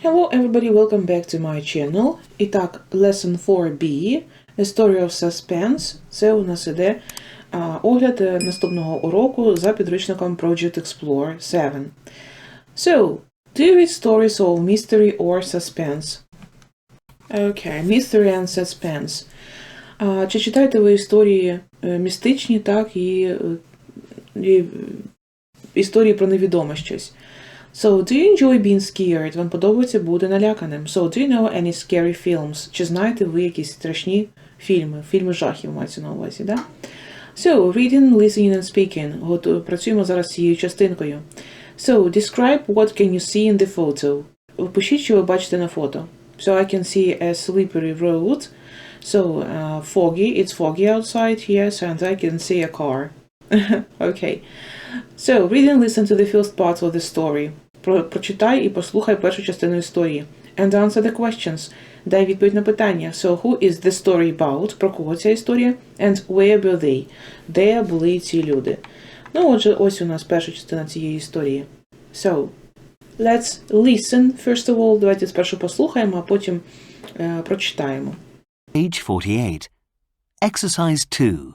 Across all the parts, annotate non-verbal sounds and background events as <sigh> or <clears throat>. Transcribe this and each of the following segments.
Hello everybody, welcome back to my channel. І так, Lesson 4B, A Story of Suspense. Це у нас іде а, огляд е, наступного уроку за підручником Project Explorer 7. So, do you read stories of mystery or suspense? Okay, mystery and suspense. А, чи читаєте ви історії е, містичні, так, і, е, і е, історії про невідоме щось? So, do you enjoy being scared? Вам подобається бути наляканим. So, do you know any scary films? Чи знаєте ви якісь страшні фільми? Фільми жахів мається на увазі, да? So, reading, listening and speaking. От працюємо зараз з цією частинкою. So, describe what can you see in the photo. Пишіть, що ви бачите на фото. So, I can see a slippery road. So, uh, foggy. It's foggy outside, yes, and I can see a car. <laughs> okay. So, read and listen to the first part of the story. Про, прочитай і послухай першу частину історії. And answer the questions. Дай відповідь на питання. So, who is the story about? Про кого ця історія? And where were they? Де були ці люди? Ну, отже, ось у нас перша частина цієї історії. So, let's listen, first of all. Давайте спершу послухаємо, а потім е, прочитаємо. Page 48. Exercise 2.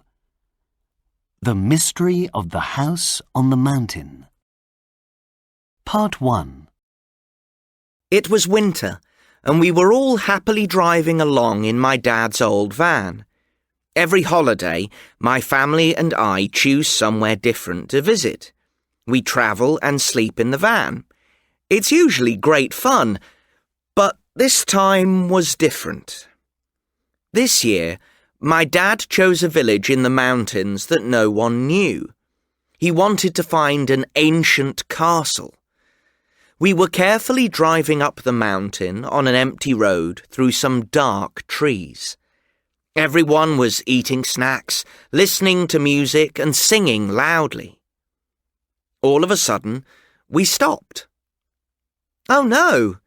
The Mystery of the House on the Mountain. Part 1. It was winter, and we were all happily driving along in my dad's old van. Every holiday, my family and I choose somewhere different to visit. We travel and sleep in the van. It's usually great fun, but this time was different. This year, my dad chose a village in the mountains that no one knew. He wanted to find an ancient castle. We were carefully driving up the mountain on an empty road through some dark trees. Everyone was eating snacks, listening to music, and singing loudly. All of a sudden, we stopped. Oh no!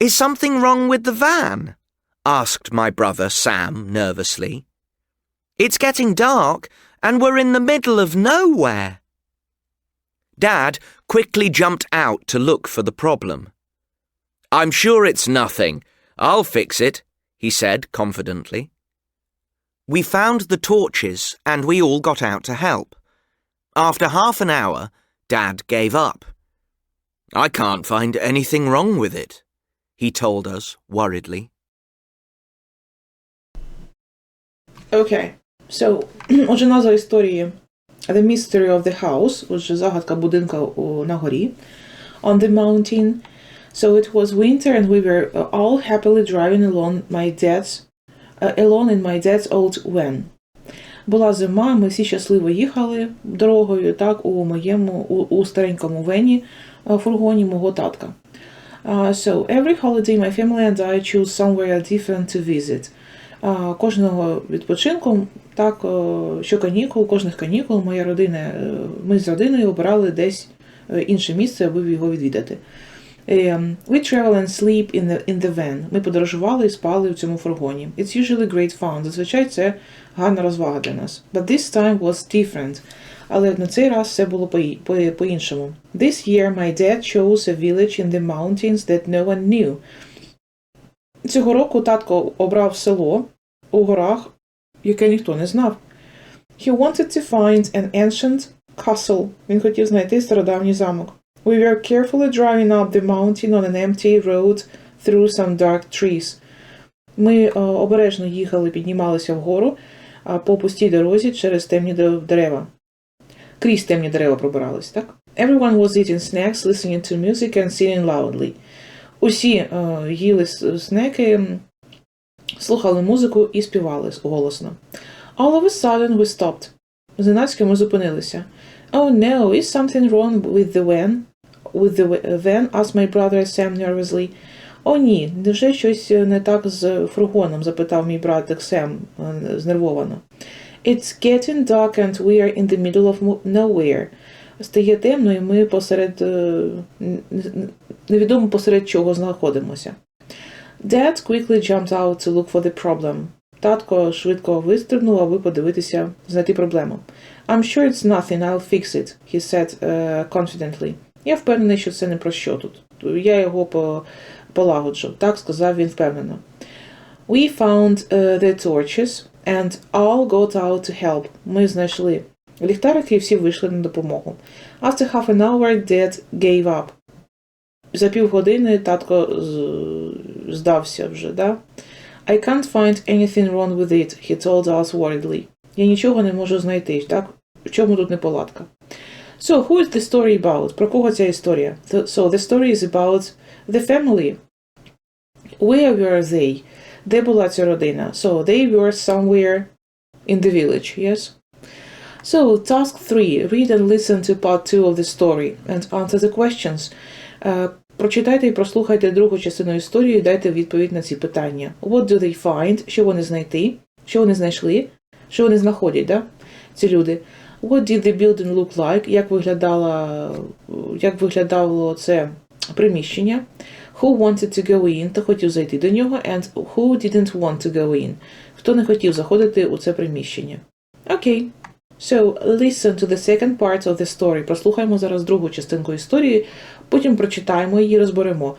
Is something wrong with the van? asked my brother Sam nervously. It's getting dark, and we're in the middle of nowhere. Dad quickly jumped out to look for the problem. I'm sure it's nothing. I'll fix it, he said confidently. We found the torches and we all got out to help. After half an hour, Dad gave up. I can't find anything wrong with it, he told us worriedly. Okay. So, <clears throat> отже, назва історії The Mystery of the House, отже, загадка будинка у, на горі. On the mountain. So it was winter and we were uh, all happily driving along my dad's uh, alone in my dad's old van. Була зима, ми всі щасливо їхали дорогою, так, у моєму, у, у старенькому вені, е, фургоні мого татка. Uh, so every holiday my family and I choose somewhere different to visit. Кожного відпочинку, так, е, що канікул, кожних канікул моя родина, е, ми з родиною обирали десь е, інше місце, аби його відвідати. We travel and sleep in the, in the van. Ми подорожували і спали в цьому фургоні. It's usually great fun. Зазвичай це гарна розвага для нас. But this time was different. Але на цей раз все було по- по- по-іншому. This year my dad chose a village in the mountains that no one knew. Цього року татко обрав село у горах, яке ніхто не знав. He wanted to find an ancient castle. Він хотів знайти стародавній замок. We were carefully driving up the mountain on an empty road through some dark trees. Ми е, обережно їхали, піднімалися вгору а по пустій дорозі через темні дерева. Крізь темні дерева пробирались, так? Everyone was eating snacks, listening to music and singing loudly. Усі е, їли снеки, слухали музику і співали голосно. All of a sudden we stopped. Зненацька ми зупинилися. Oh no, is something wrong with the van? With the van? asked my brother Sam nervously. О, ні, невже щось не так з фургоном? запитав мій братик Сем е, знервовано. It's getting dark and we are in the middle of nowhere. Стає темно, і ми посеред е, невідомо посеред чого знаходимося. Dad quickly jumped out to look for the problem. Татко швидко вистрибнув, аби подивитися, знайти проблему. I'm sure it's nothing, I'll fix it, he said uh, confidently. Я впевнений, що це не про що тут. Я його по, полагоджу, так сказав він впевнено. We found uh, the torches and all got out to help. Ми знайшли ліхтарики і всі вийшли на допомогу. After half an hour, Dad gave up. За півгодини татко з- здався вже, да? I can't find anything wrong with it, he told us worriedly. Я нічого не можу знайти, так? В чому тут неполадка? So, who is the story about? Про кого ця історія? The- So, the story is about the family. Where were they? Де була ця родина? So, they were somewhere in the village, yes? So, task 3. Read and listen to part 2 of the story and answer the questions. Е, Прочитайте і прослухайте другу частину історії і дайте відповідь на ці питання. What do they find? Що вони знайти? Що вони знайшли? Що вони знаходять, да? ці люди? What did the building look like? Як виглядала, як виглядало це приміщення? Who wanted to go in? Хто хотів зайти до нього? And who didn't want to go in? Хто не хотів заходити у це приміщення? Окей. So, listen to the second part of the story. Прослухаємо зараз другу частинку історії, потім прочитаємо її, розберемо.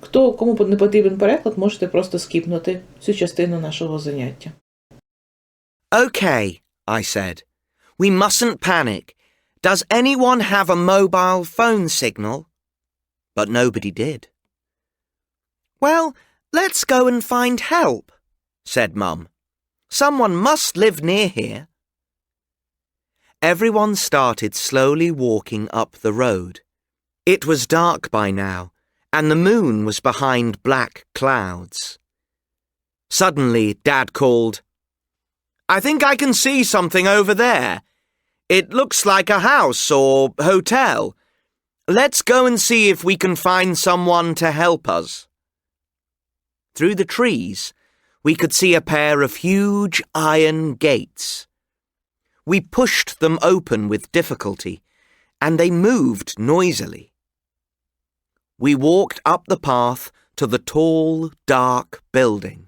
Хто кому не потрібен переклад, можете просто скіпнути цю частину нашого заняття. Okay, I said. We mustn't panic. Does anyone have a mobile phone signal? But nobody did. Well, let's go and find help, said Mum. Someone must live near here. Everyone started slowly walking up the road. It was dark by now, and the moon was behind black clouds. Suddenly, Dad called, I think I can see something over there. It looks like a house or hotel. Let's go and see if we can find someone to help us. Through the trees, we could see a pair of huge iron gates. We pushed them open with difficulty, and they moved noisily. We walked up the path to the tall, dark building.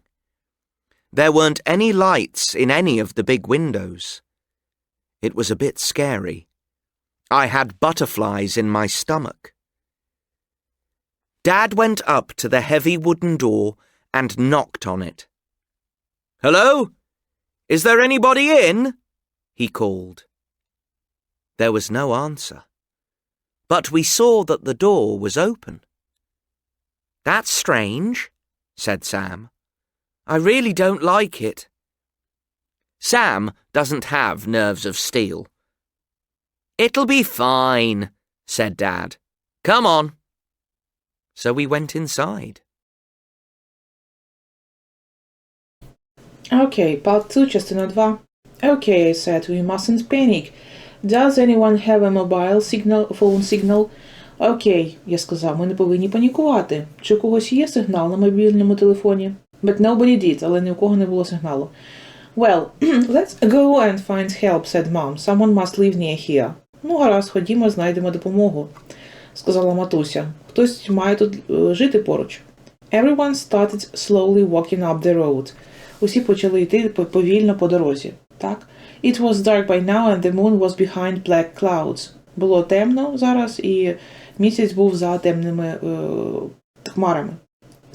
There weren't any lights in any of the big windows. It was a bit scary. I had butterflies in my stomach. Dad went up to the heavy wooden door and knocked on it. Hello? Is there anybody in? he called. There was no answer But we saw that the door was open. That's strange, said Sam. I really don't like it. Sam doesn't have nerves of steel. It'll be fine, said Dad. Come on. So we went inside. Okay, part 2, частина 2. Okay, I said, we mustn't panic. Does anyone have a mobile signal, phone signal? Окей, я сказав, ми не повинні панікувати. Чи у когось є сигнал на мобільному телефоні? But nobody did, але ні у кого не було сигналу. Well, <clears throat> let's go and find help, said mom. Someone must live near here. Ну, гаразд, ходімо, знайдемо допомогу, сказала матуся. Хтось має тут е, жити поруч. Everyone started slowly walking up the road. Усі почали йти по- повільно по дорозі. Так? It was dark by now and the moon was behind black clouds. Було темно зараз, і місяць був за темними е, хмарами.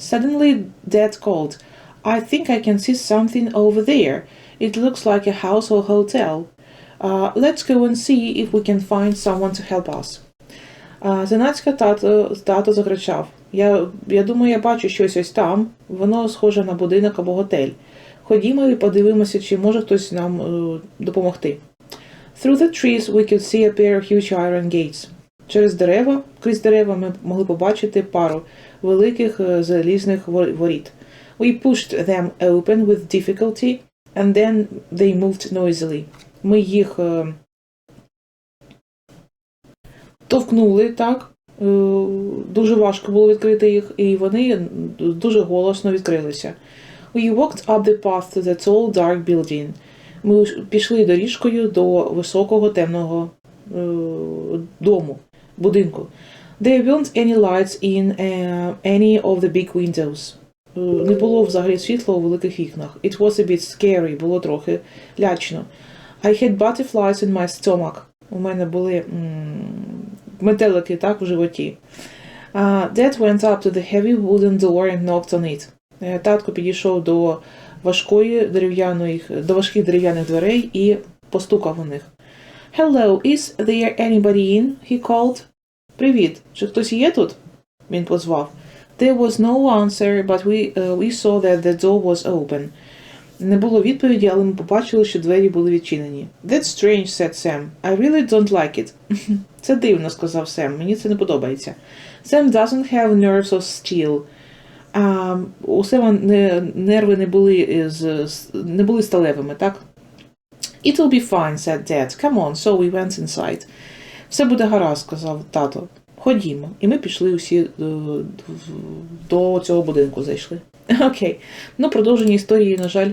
Suddenly, Dad called. I think I can see something over there. It looks like a house or hotel. Uh, let's go and see if we can find someone to help us. А, Зненацька тато, тато закричав. Я, я думаю, я бачу щось ось там. Воно схоже на будинок або готель. Ходімо і подивимося, чи може хтось нам е, допомогти. Through the trees we could see a pair of huge iron gates. Через дерева, крізь дерева ми могли побачити пару великих е, залізних воріт. We pushed them open with difficulty, and then they moved noisily. Ми їх е, товкнули так. Дуже важко було відкрити їх, і вони дуже голосно відкрилися. We walked up the path to the tall dark building. Ми пішли доріжкою до високого темного е, дому, будинку. There weren't any lights in uh, any of the big windows. Е, Не було взагалі світла у великих вікнах. It was a bit scary, було трохи лячно. I had butterflies in my stomach. У мене були метелики так, в животі. Uh, Dad went up to the heavy wooden door and knocked on it. Е, Татко підійшов до важкої дерев'яної, до важких дерев'яних дверей і постукав у них. Hello, is there anybody in? he called. Привіт. Чи хтось є тут? Він позвав. There was no answer, but we, uh, we saw that the door was open. Не було відповіді, але ми побачили, що двері були відчинені. That's strange, said Sam. I really don't like it. <laughs> Це дивно, сказав Сем. Мені це не подобається. Sam doesn't have nerves of steel. А, у Сема не, нерви не були, з, не були сталевими, так? It will be fine, said Dad. Come on, so we went inside. Все буде гаразд, сказав тато. Ходімо. І ми пішли усі е, в- до цього будинку зайшли. <laughs> Окей. Ну, продовження історії, на жаль,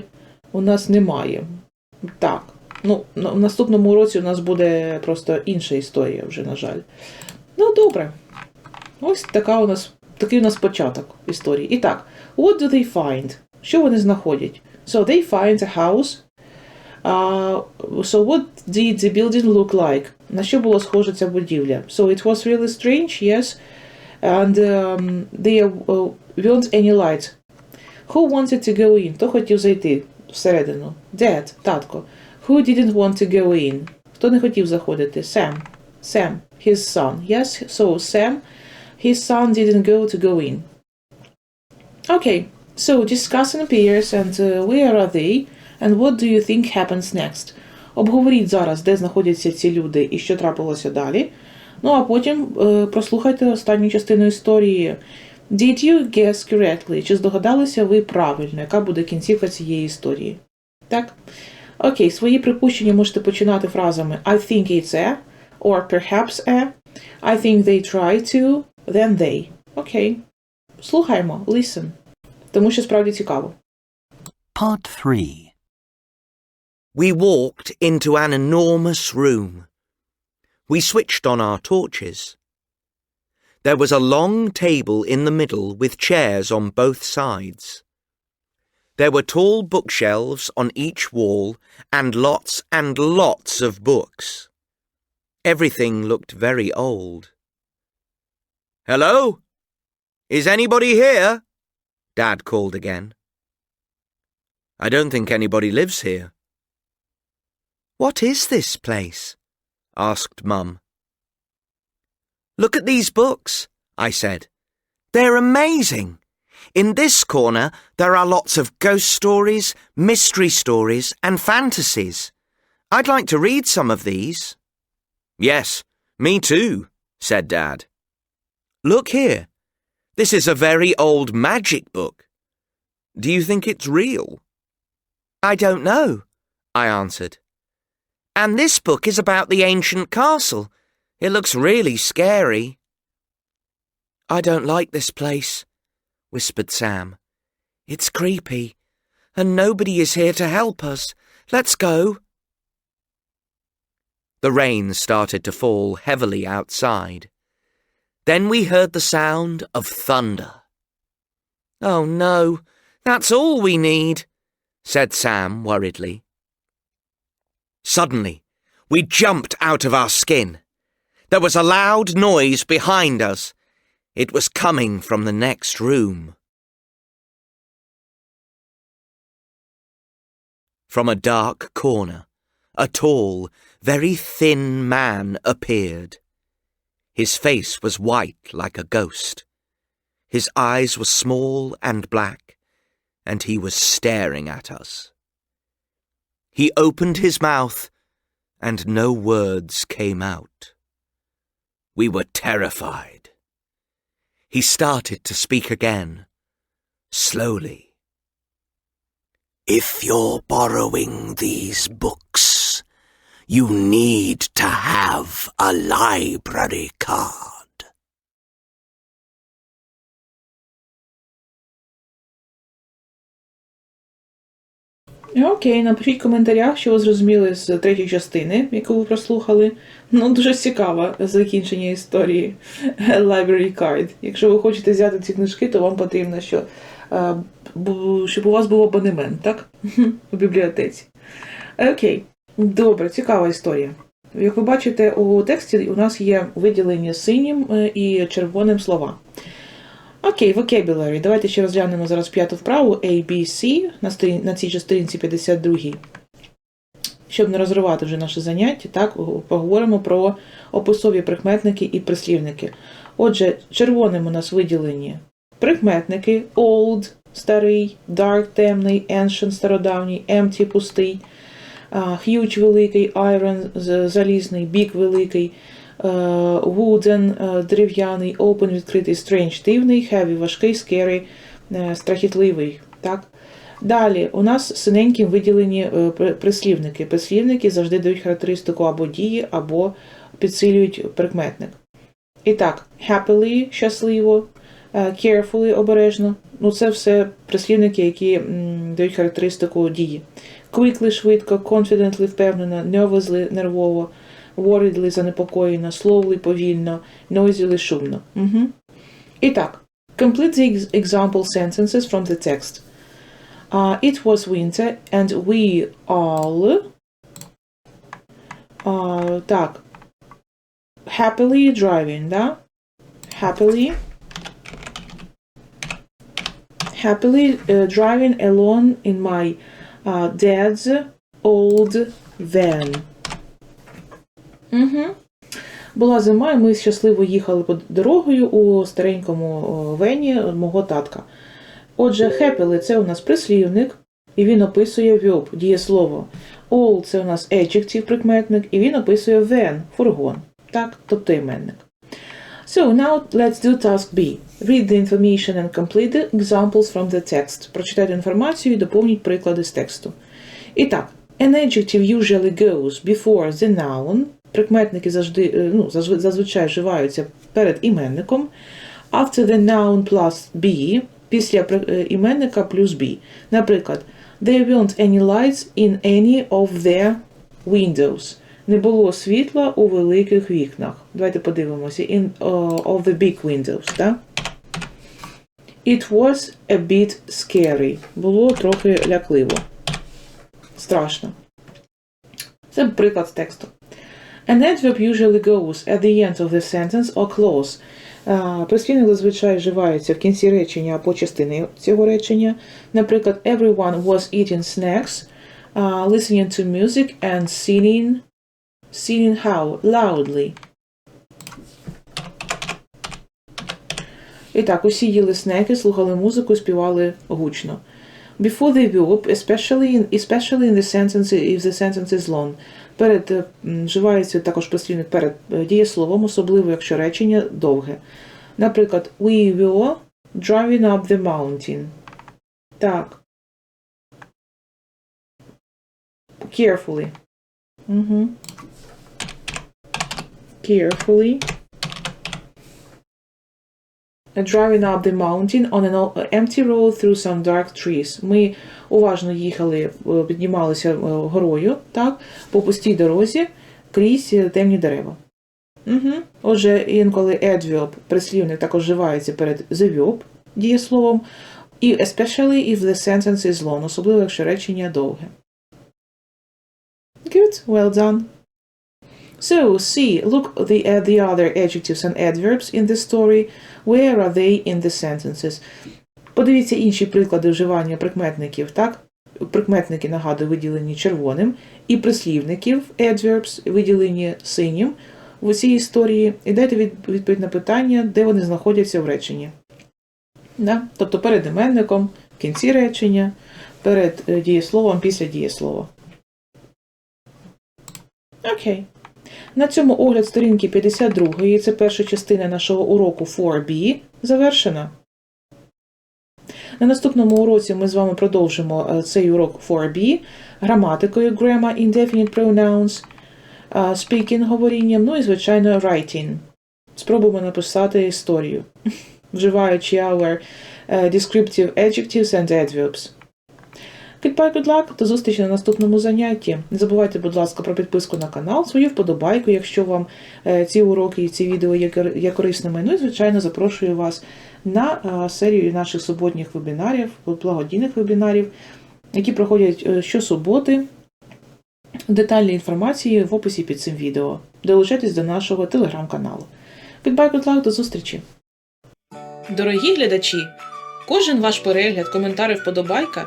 у нас немає. Так. Ну, в наступному році у нас буде просто інша історія вже, на жаль. Ну, добре. Ось така у нас, такий у нас початок історії. І так, what do they find? Що вони знаходять? So they find a house. Uh, so what did the building look like? На що було схоже ця будівля? So it was really strange, yes. And um, there uh, weren't any lights. Who wanted to go in? Хто хотів зайти всередину? Dad, татко. Who didn't want to go in? Хто не хотів заходити? Sam. Sam, his son. Yes, so Sam, his son didn't go to go in. Okay, so discussing peers and uh, where are they? And what do you think happens next? Обговоріть зараз, де знаходяться ці люди і що трапилося далі. Ну а потім е, прослухайте останню частину історії. Did you guess correctly? Чи здогадалися ви правильно, яка буде кінцівка цієї історії? Так? Окей, свої припущення можете починати фразами I think it's a, or perhaps a, I think they try to, then they. Окей. Слухаймо, listen. Тому що справді цікаво. Part 3. We walked into an enormous room. We switched on our torches. There was a long table in the middle with chairs on both sides. There were tall bookshelves on each wall and lots and lots of books. Everything looked very old. Hello? Is anybody here? Dad called again. I don't think anybody lives here. What is this place? asked Mum. Look at these books, I said. They're amazing. In this corner, there are lots of ghost stories, mystery stories, and fantasies. I'd like to read some of these. Yes, me too, said Dad. Look here. This is a very old magic book. Do you think it's real? I don't know, I answered. And this book is about the ancient castle. It looks really scary. I don't like this place, whispered Sam. It's creepy, and nobody is here to help us. Let's go. The rain started to fall heavily outside. Then we heard the sound of thunder. Oh no, that's all we need, said Sam worriedly. Suddenly, we jumped out of our skin. There was a loud noise behind us. It was coming from the next room. From a dark corner, a tall, very thin man appeared. His face was white like a ghost. His eyes were small and black, and he was staring at us. He opened his mouth, and no words came out. We were terrified. He started to speak again, slowly. If you're borrowing these books, you need to have a library card. Окей, напишіть в коментарях, що ви зрозуміли з третьої частини, яку ви прослухали. Ну, дуже цікаве закінчення історії <laughs> Library Card. Якщо ви хочете взяти ці книжки, то вам потрібно, що, е, щоб у вас був абонемент, так? <laughs> У бібліотеці. Окей, добре, цікава історія. Як ви бачите, у тексті у нас є виділені синім е, і червоним слова. Окей, vocabulary. Давайте ще розглянемо зараз п'яту вправу A, B, C на, сторін, на цій же сторінці 52. Щоб не розривати вже наше заняття, так, поговоримо про описові прикметники і прислівники. Отже, червоним у нас виділені прикметники old старий, dark темний, ancient стародавній, empty пустий, huge великий, iron залізний, big великий, е, дерев'яний, open відкритий, strange дивний, heavy важкий, scary страхітливий. Так? Далі у нас синеньким виділені е, прислівники. Прислівники завжди дають характеристику або дії, або підсилюють прикметник. І так, happily щасливо, е, carefully обережно. Ну, це все прислівники, які дають характеристику дії. Quickly швидко, confidently впевнено, nervously нервово, worriedly занепокоєно, slowly повільно, noisily шумно. Угу. І так, complete the ex- example sentences from the text. Uh, it was winter and we all uh, так, happily driving, да? Happily happily uh, driving alone in my uh, dad's old van. Угу. Була зима, і ми щасливо їхали по дорогою у старенькому вені мого татка. Отже, happily – це у нас прислівник, і він описує verb, дієслово. All – це у нас adjective, прикметник, і він описує van, фургон. Так, тобто іменник. So now let's do task B. Read the information and complete the examples from the text. Прочитайте інформацію і доповніть приклади з тексту. І так, an adjective usually goes before the noun. Прикметники завжди, е, ну, зазв- зазвичай вживаються перед іменником. After the noun plus be, після при- е, іменника плюс be. Наприклад, there weren't any lights in any of their windows. Не було світла у великих вікнах. Давайте подивимося. In uh, of the big windows, так? It was a bit scary. Було трохи лякливо. Страшно. Це приклад тексту. An adverb usually goes at the end of the sentence or clause. А, Прислівник зазвичай вживається в кінці речення або частини цього речення. Наприклад, everyone was eating snacks, uh, listening to music and singing, singing how? Loudly. І так, усі їли снеки, слухали музику співали гучно. Before the verb, especially in, especially in the sentence if the sentence is long. Перед е, вживається також прислівник перед е, дієсловом, особливо якщо речення довге. Наприклад, we were driving up the mountain. Так. Carefully. Угу. Carefully. Driving up the mountain on an empty road through some dark trees. Ми уважно їхали, е, піднімалися е, горою, так, по пустій дорозі крізь е, темні дерева. Угу. Отже, інколи adverb, прислівник також вживається перед the verb, дієсловом, і especially if the sentence is long, особливо якщо речення довге. Good, well done. So, see, look the, at the other adjectives and adverbs in the story. Where are they in the sentences? Подивіться інші приклади вживання прикметників, так? Прикметники, нагадую, виділені червоним, і прислівників, adverbs, виділені синім в цій історії, і дайте відповідь на питання, де вони знаходяться в реченні. Да? Тобто перед іменником, в кінці речення, перед е, дієсловом, після дієслова. Окей. На цьому огляд сторінки 52, це перша частина нашого уроку 4B, завершена. На наступному уроці ми з вами продовжимо е, цей урок 4B граматикою grammar, indefinite pronouns, е, speaking говорінням, ну і, звичайно, writing. Спробуємо написати історію, <laughs> вживаючи our е, descriptive adjectives and adverbs. Goodbye, good luck, до зустрічі на наступному занятті. Не забувайте, будь ласка, про підписку на канал, свою вподобайку, якщо вам е, ці уроки і ці відео є, корисними. Ну і, звичайно, запрошую вас на е, серію наших суботніх вебінарів, благодійних вебінарів, які проходять е, щосуботи. Детальні інформації в описі під цим відео. Долучайтесь до нашого телеграм-каналу. Goodbye, good luck, до зустрічі! Дорогі глядачі, кожен ваш перегляд, коментар і вподобайка